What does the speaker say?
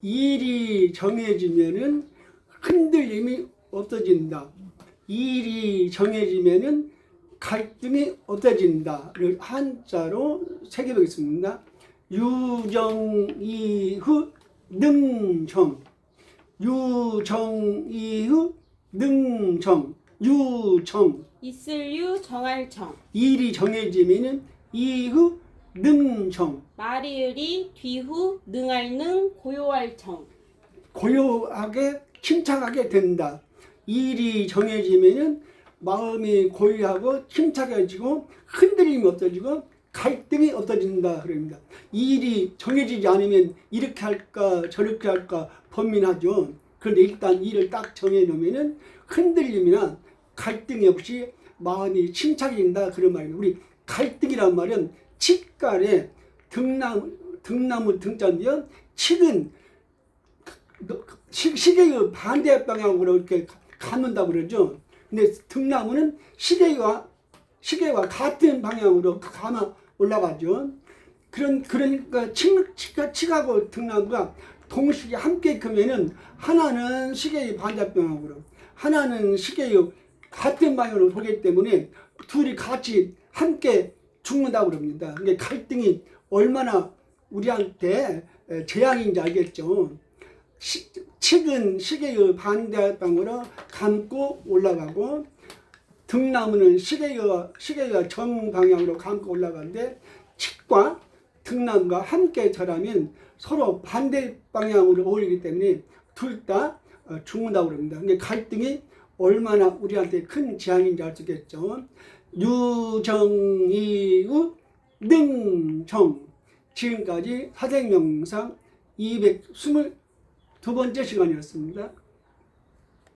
일이 정해지면은 흔들림이 없어진다. 일이 정해지면은 갈등이 없어진다를 한자로 새겨보겠습니다. 유정이후 능정. 유정이후 능정. 유정. 있을 유 정할청 일이 정해지면은 이후 능정 말이을이 뒤후 능할능 고요할청 고요하게 침착하게 된다. 일이 정해지면은 마음이 고요하고 침착해지고 흔들림이 없어지고 갈등이 없어진다 그럽니다. 일이 정해지지 않으면 이렇게 할까 저렇게 할까 번민하죠. 그런데 일단 일을 딱 정해 놓으면은 흔들림이나 갈등이 없이 마음이 침착해진다 그런 말입니다. 우리 갈등이란 말은 칡간에 등나무 등나무 등자인데요. 시, 시계의 반대 방향으로 이렇게 감는다고 그러죠. 근데 등나무는 시계와 시계와 같은 방향으로 감아 올라가죠. 그런 그러니까 치, 치가 치하고 등나무가 동시에 함께 크면은 하나는 시계의 반대 방향으로 하나는 시계의 같은 방향으로 돌기 때문에 둘이 같이 함께 죽는다고 그럽니다. 그게 갈등이 얼마나 우리한테 에, 재앙인지 알겠죠. 시, 칡은 시계의 반대방으로 감고 올라가고 등나무는 시계가 시계가 정방향으로 감고 올라가는데 칡과 등나무가 함께 자라면 서로 반대 방향으로 어울리기 때문에 둘 다 죽는다고 그럽니다. 근데 갈등이 얼마나 우리한테 큰 재앙인지 알 수 있겠죠. 유정이의 능정 지금까지 사생명상 222번째 시간이었습니다.